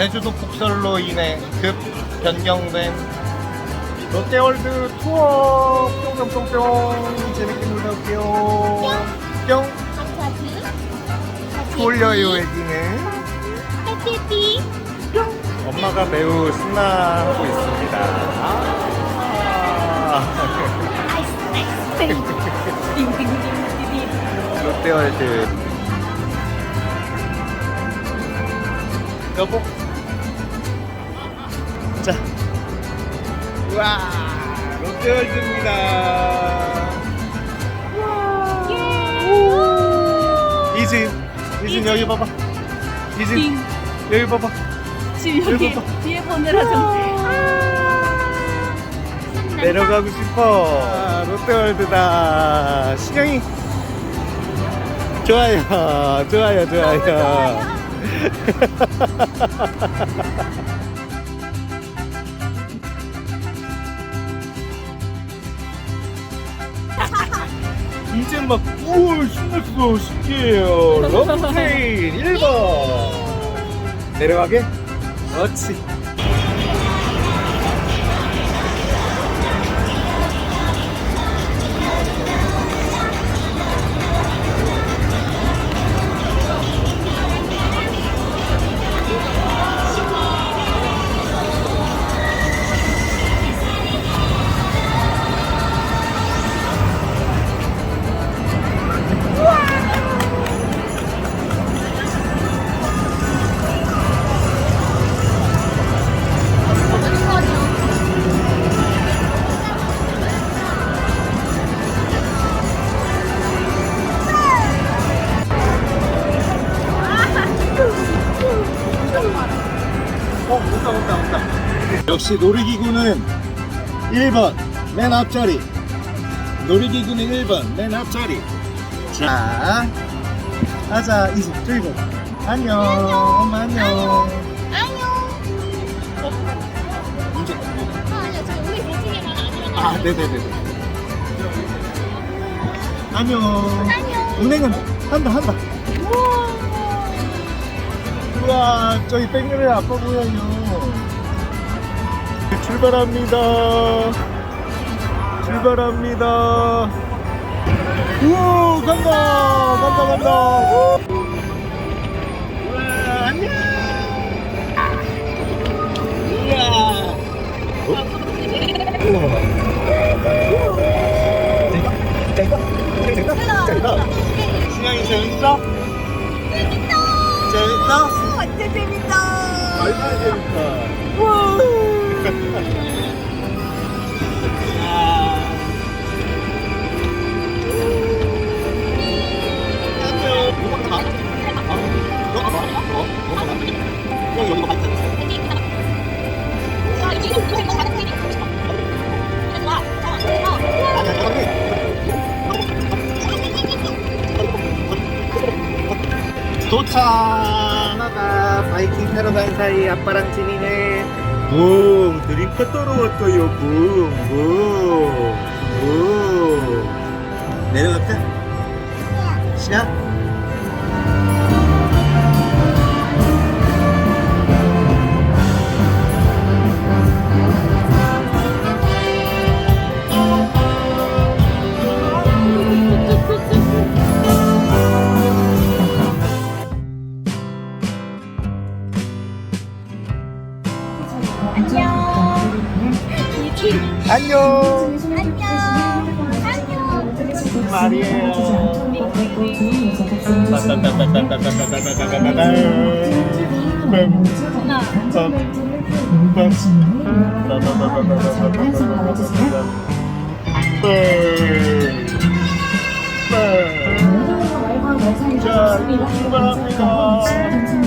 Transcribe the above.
제주도 폭설로 인해 급 변경된 롯데월드 투어. 뿅뿅뿅뿅. 재밌게 놀다 올게요. 뿅. 돌려요 애기는 해피해피 엄마가 매우 신나하고 있습니다. 아. 롯데월드. 여보 와 롯데월드입니다. 이진 이진 여기 봐봐. 이진 띵 여기 봐봐. 지금 여기 일곱 뒤에 보느라 좀 내려가고 싶어. 아, 롯데월드다. 신영이. 좋아요. 좋아요 좋아요 이제 막 우와 신났어 신기해요. 럼케인 1번. 내려가게? 그렇지 온다, 온다, 온다. 역시 놀이기구는 1번, 맨 앞자리. 놀이기구는 1번, 맨 앞자리. 자, 가자, 저기 봐. 안녕, 엄마 안녕. 안녕 이제, 뭐. 아 아니야 저 우리 대충에 가나 아, 네네네. 안녕. 안녕 운행은 한다, 한다. 우와, 저기 뺑그레 아빠 보여요. 출발합니다. 출발합니다. 우 간다, 간다, 간다. 우. 우와, 안녕. 우와. 우와. 재밌다? 재밌다? 재밌다? 신영이 재밌어? 재밌다? 완전 재밌다 얼마나 재밌다. 와 도착 하다 바이킹 타러 간 사이 아빠랑 진이네. 붕 드림카 따러 왔어요. 붕붕붕. 내려갈까? 시작 안녕. 말이에요. 자, 축하합니다.